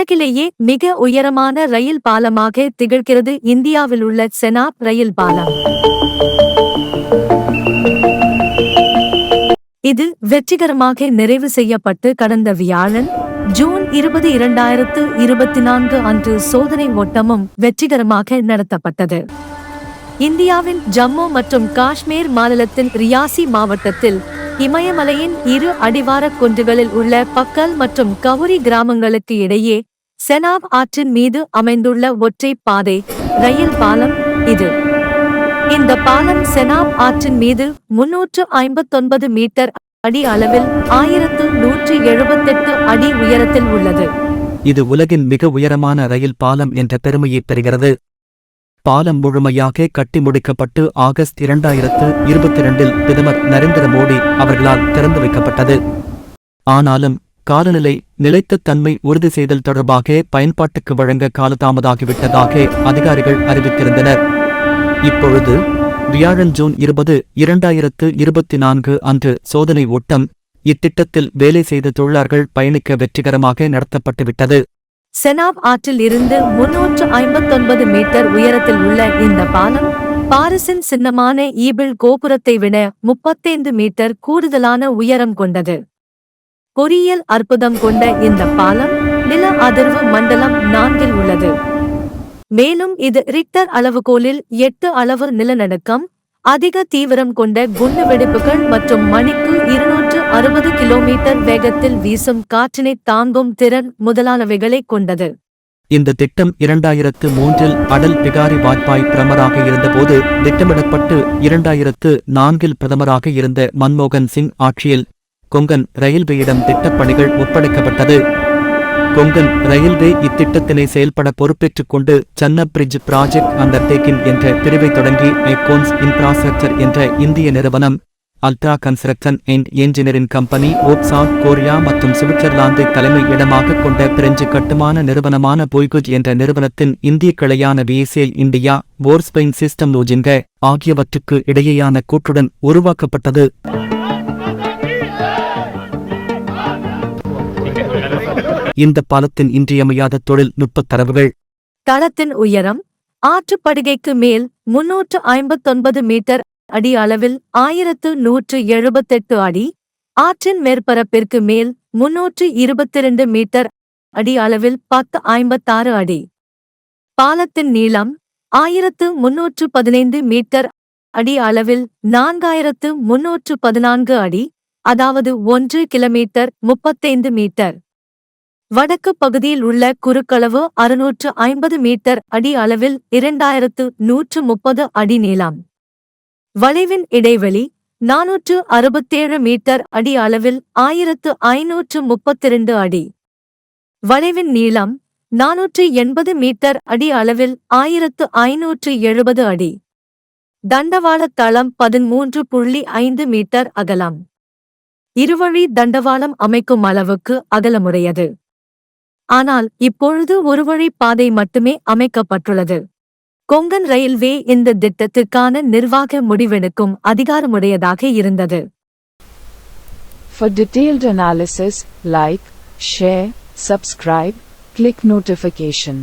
உலகிலேயே மிக உயரமான ரயில் பாலமாக திகழ்கிறது இந்தியாவில் உள்ள செனாப் ரயில் பாலம். இது வெற்றிகரமாக நிறைவு செய்யப்பட்டு கடந்த வியாழன் ஜூன் இருபது இரண்டாயிரத்து இருபத்தி நான்கு அன்று சோதனை ஓட்டமும் வெற்றிகரமாக நடத்தப்பட்டது. இந்தியாவின் ஜம்மு மற்றும் காஷ்மீர் மாநிலத்தின் ரியாசி மாவட்டத்தில் இமயமலையின் இரு அடிவாரக் குன்றுகளில் உள்ள பக்கல் மற்றும் கவுரி கிராமங்களுக்கு இடையே செனாப் ஆற்றின் மீது அமைந்துள்ள ஒற்றை பாதை ரயில் பாலம் இது. இந்த பாலம் செனாப் ஆற்றின் மீது முன்னூற்று ஐம்பத்தொன்பது மீட்டர் அடி அளவில் ஆயிரத்து நூற்றி எழுபத்தெட்டு அடி உயரத்தில் உள்ளது. இது உலகின் மிக உயரமான ரயில் பாலம் என்ற பெருமையை பெறுகிறது. பாலம் முழுமையாக கட்டி முடிக்கப்பட்டு ஆகஸ்ட் இரண்டாயிரத்து இருபத்தி இரண்டில் பிரதமர் நரேந்திர மோடி அவர்களால் திறந்து வைக்கப்பட்டது. ஆனாலும் காலநிலை நிலைத்த தன்மை உறுதி செய்தல் தொடர்பாக பயன்பாட்டுக்கு வழங்க காலதாமதாகிவிட்டதாக அதிகாரிகள் அறிவித்திருந்தனர். இப்பொழுது வியாழன் ஜூன் இருபது இரண்டாயிரத்து இருபத்தி நான்கு அன்று சோதனை ஓட்டம். இத்திட்டத்தில் வேலை செய்த தொழிலாளர்கள் பயணிக்க வெற்றிகரமாக நடத்தப்பட்டுவிட்டது. செனாப் ஆற்றில் இருந்து முன்னூற்று ஐம்பத்தொன்பது மீட்டர் உயரத்தில் உள்ள இந்த பாலம் பாரிசின் சின்னமான ஈபிள் கோபுரத்தை விட முப்பத்தைந்து மீட்டர் கூடுதலான உயரம் கொண்டது. பொறியியல் அற்புதம் கொண்ட இந்த பாலம் நில அதிர்வு மண்டலம் நான்கில் உள்ளது. மேலும் இது ரிக்டர் அளவுகோலில் எட்டு அளவு நிலநடுக்கம் அதிக தீவிரம் கொண்ட குண்டு வெடிப்புகள் மற்றும் மணிக்கு இருநூற்று அறுபது கிலோமீட்டர் வேகத்தில் வீசும் காற்றினை தாங்கும் திறன் முதலானவைகளை கொண்டது. இந்த திட்டம் இரண்டாயிரத்து மூன்றில் அடல் பிகாரி வாஜ்பாய் பிரதமராக இருந்தபோது திட்டமிடப்பட்டு இரண்டாயிரத்து நான்கில் பிரதமராக இருந்த மன்மோகன் சிங் ஆட்சியில் கொங்கன் ரயில்வேயிடம் திட்டப்பணிகள் ஒப்படைக்கப்பட்டது. கொங்கன் ரயில்வே இத்திட்டத்தினை செயல்பட பொறுப்பேற்றுக் கொண்டு சன்ன பிரிட்ஜ் ப்ராஜெக்ட் அண்டர்டேக்கிங் என்ற பிரிவை தொடங்கி ஐகோன்ஸ் இன்ஃப்ராஸ்ட்ரக்சர் என்ற இந்திய நிறுவனம் Ultra Construction and Engineering Company of South Korea மற்றும் சுவிட்சர்லாந்தை தலைமை இடமாக கொண்ட பிரெஞ்சு கட்டுமான நிறுவனமான பொய்குஜ் என்ற நிறுவனத்தின் இந்திய கிளையான விஎஸ்ஏல் இந்தியா போர்ஸ்பெயின் சிஸ்டம் லோஜிங்க ஆகியவற்றுக்கு இடையேயான கூற்றுடன் உருவாக்கப்பட்டது. இந்த பாலத்தின் இன்றியமையாத தொழில்நுட்பத் தரவுகள். தளத்தின் உயரம் ஆற்றுப்படுகைக்கு மேல் முன்னூற்று ஐம்பத்தொன்பது மீட்டர் அடி அளவில் ஆயிரத்து நூற்று எழுபத்தெட்டு அடி ஆற்றின் மேற்பரப்பிற்கு மேல் முன்னூற்று இருபத்திரண்டு மீட்டர் அடி அளவில் பத்து ஐம்பத்தாறு அடி. பாலத்தின் நீளம் ஆயிரத்து முன்னூற்று பதினைந்து மீட்டர் அடி அளவில் நான்காயிரத்து முன்னூற்று பதினான்கு அடி அதாவது ஒன்று கிலோமீட்டர் முப்பத்தைந்து மீட்டர். வடக்கு பகுதியில் உள்ள குறுக்களவு அறுநூற்று ஐம்பது மீட்டர் அடி அளவில் இரண்டாயிரத்து நூற்று முப்பது அடி நீளம். வளைவின் இடைவெளி நானூற்று அறுபத்தேழு மீட்டர் அடி அளவில் ஆயிரத்து ஐநூற்று முப்பத்திரண்டு அடி. வளைவின் நீளம் நானூற்று எண்பது மீட்டர் அடி அளவில் ஆயிரத்து ஐநூற்று எழுபது அடி. தண்டவாள தளம் பதிமூன்று புள்ளி ஐந்து மீட்டர் அகலம். இருவழி தண்டவாளம் அமைக்கும் அளவுக்கு அகலமுடையது. ஆனால் இப்பொழுது ஒருவழி பாதை மட்டுமே அமைக்கப்பட்டுள்ளது கொங்கன் ரயில்வே இந்த திட்டத்திற்கான நிர்வாக முடிவெடுக்கும் அதிகாரமுடையதாக இருந்தது For detailed analysis, like, share, subscribe, click notification.